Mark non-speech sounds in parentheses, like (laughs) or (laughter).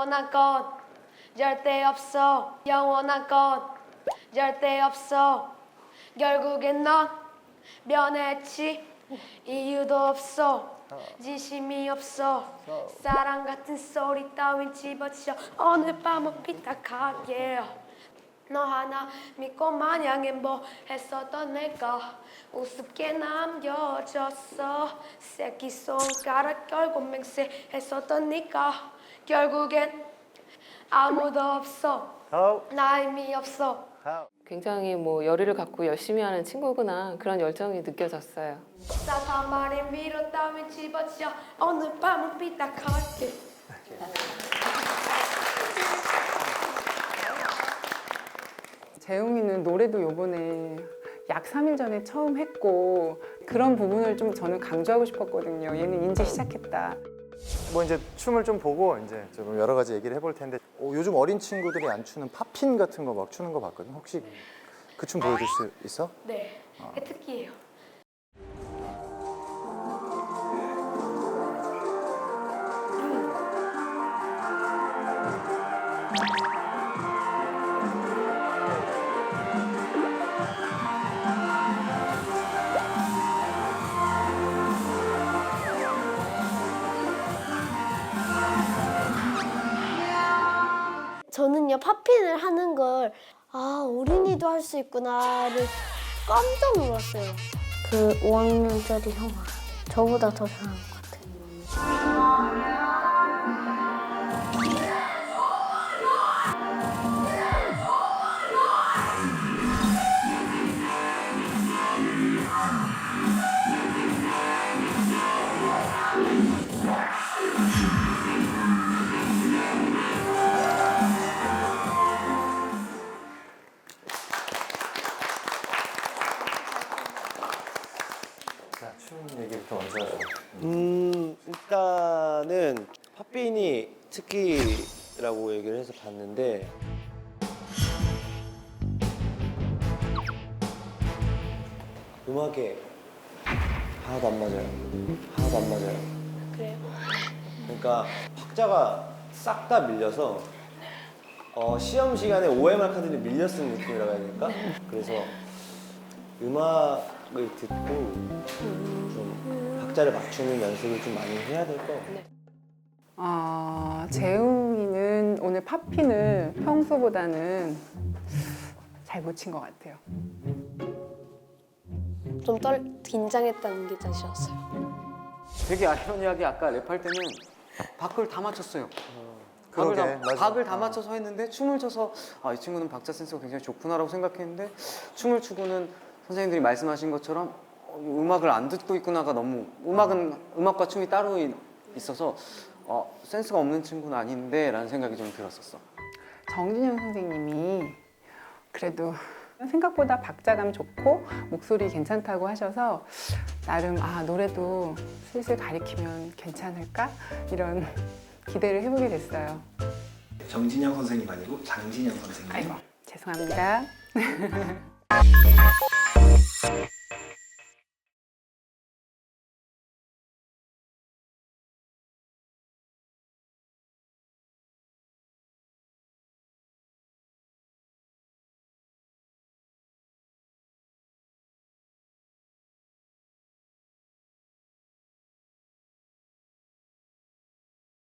영원한 것. 절대 없어. 영원한 것. 절대 없어. 결국엔 넌 변했지. 이유도 없어. 지심이 없어. 사랑 같은 소리 따윈 집어치워. 오늘 밤은 삐딱하게 너 하나 믿고 마냥 행복했었던 내가 우습게 남겨졌어. 새끼손가락 결국 맹세했었던 네가 결국엔 아무도 없어. 하우 나 의미 없어. 하우 굉장히 뭐 열의를 갖고 열심히 하는 친구구나. 그런 열정이 느껴졌어요. 따뜻한 말에 위로 따윈 집어치워. 오늘 밤은 삐딱하게. 재웅이는 노래도 요번에 약 3일 전에 처음 했고 그런 부분을 좀 저는 강조하고 싶었거든요. 얘는 이제 시작했다. 뭐 이제 춤을 좀 보고 이제 좀 여러 가지 얘기를 해볼 텐데 어, 요즘 어린 친구들이 안 추는 팝핀 같은 거 막 추는 거 봤거든. 혹시 그 춤 보여줄 수 있어? 네. 그게 특기예요 저는요 팝핀을 하는 걸 아 어린이도 할 수 있구나를 깜짝 놀랐어요. 그 5학년짜리 형아 저보다 더 잘하는 것 같아요. 자, 춤 얘기부터 먼저 하죠. 음 일단은 팝빈이 특기라고 얘기를 해서 봤는데 음악에 하나도 안 맞아요. 하나도 안 맞아요. 그래요? 그러니까 박자가 싹 다 밀려서 어, 시험 시간에 OMR 카드를 밀려 쓴 느낌이라고 해야 될까? 그래서 음악 을 듣고 좀 박자를 맞추는 연습을 좀 많이 해야 될 것 같아요. 아, 재웅이는 오늘 팝핀을 평소보다는 잘 못 친 것 같아요. 좀 떨 긴장했다는 게 사실이었어요 되게 아이러니하게 아까 랩할 때는 박을 다 맞췄어요. 박을 그러게, 다, 맞아. 박을 다 어. 맞춰서 했는데 춤을 춰서 아, 이 친구는 박자 센스가 굉장히 좋구나라고 생각했는데 춤을 추고는 선생님들이 말씀하신 것처럼 어, 음악을 안 듣고 있구나가 너무 음악은 음악과 춤이 따로 이- 있어서 어, 센스가 없는 친구는 아닌데라는 생각이 좀 들었었어. 정진영 선생님이 그래도 생각보다 박자감 좋고 목소리 괜찮다고 하셔서 나름 아 노래도 슬슬 가리키면 괜찮을까 이런 기대를 해보게 됐어요. 정진영 선생님 아니고 장진영 선생님. 아이고 죄송합니다. (laughs) Thanks.